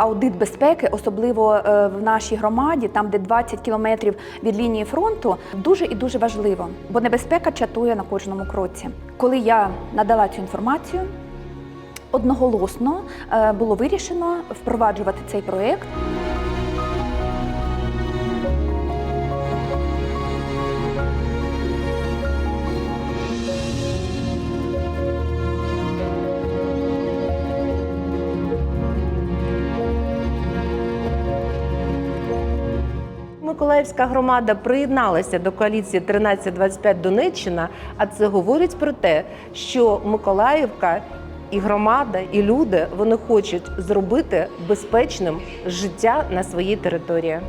аудит безпеки, особливо е, в нашій громаді, там де 20 кілометрів від лінії фронту, дуже і дуже важливо, бо небезпека чатує на кожному кроці. Коли я надала цю інформацію, одноголосно е, було вирішено впроваджувати цей проєкт. Миколаївська громада приєдналася до коаліції 1325 Донеччина, а це говорить про те, що Миколаївка і громада, і люди вони хочуть зробити безпечним життя на своїй території.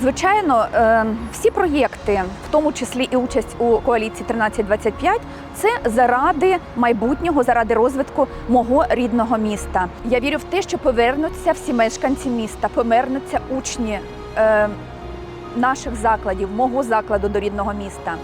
Звичайно, е, всі проєкти, в тому числі і участь у коаліції 1325, це заради майбутнього, заради розвитку мого рідного міста. Я вірю в те, що повернуться всі мешканці міста, повернуться учні е, наших закладів, мого закладу до рідного міста.